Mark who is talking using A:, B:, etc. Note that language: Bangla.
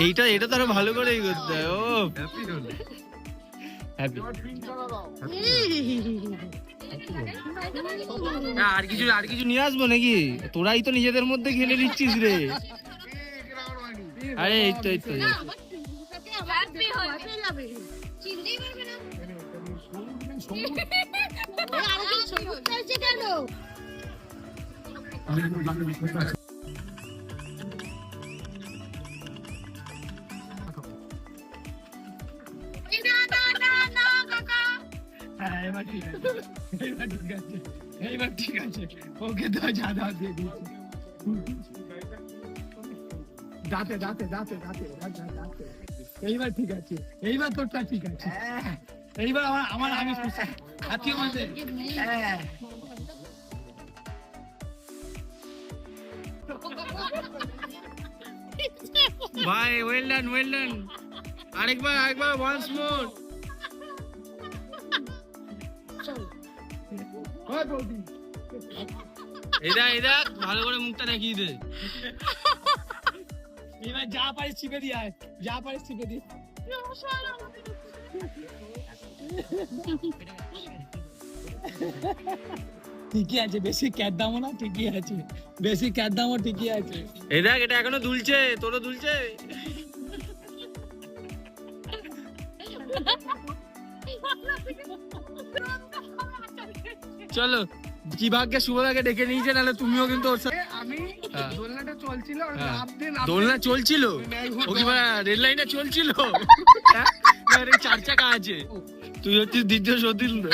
A: এইটা এটা তো আরও ভালো করেই করতে হয় ও।
B: হ্যাপি হলো
A: হ্যাপি
C: হ্যাঁ,
A: আর কিছু আর কিছু নিয়ে আসব নাকি? তোরাই তো নিজেদের মধ্যে খেলে নিচ্ছিস রে। আরে এই তো এই তো
D: চিনতেই
C: এবার ঠিক আছে এইবার ঠিক আছে এইবার ঠিক আছে। ওকে তো দাও দিয়ে দিয়েছি। দাঁতে দাঁতে দাঁতে দাঁতে দাঁতে এইবার ঠিক আছে, এইবার তোরটা ঠিক আছে। এইবার আমার আমার আমি হাতিও মাঝে
A: ভাই ওয়েল ডান ওয়েল ডান আরেকবার আরেকবার ওয়ান্স মোর এদা এদা ভালো করে মুখটা দেখিয়ে দে।
C: এবার যা পারিস চিপে দিয়ে আয়, যা পারিস চিপে দিয়ে। ঠিকই আছে, বেশি ক্যাট দামও না, ঠিকই আছে। বেশি ক্যাট দামও ঠিকই আছে।
A: এই দেখ, এটা এখনও দুলছে, তোরও দুলছে। চলো কি ভাগ্যে শুভদাকে ডেকে নিয়েছে নাহলে তুমিও কিন্তু ওর সাথে
C: আমি
A: হ্যাঁ।
C: দোলনাটা চলছিল আর
A: হ্যাঁ। দোলনা চলছিল ও কি রেড লাইনে চলছিল হ্যাঁ? চার চাকা আছে তুই হচ্ছিস দ্বিতীয় সতীন্দ্র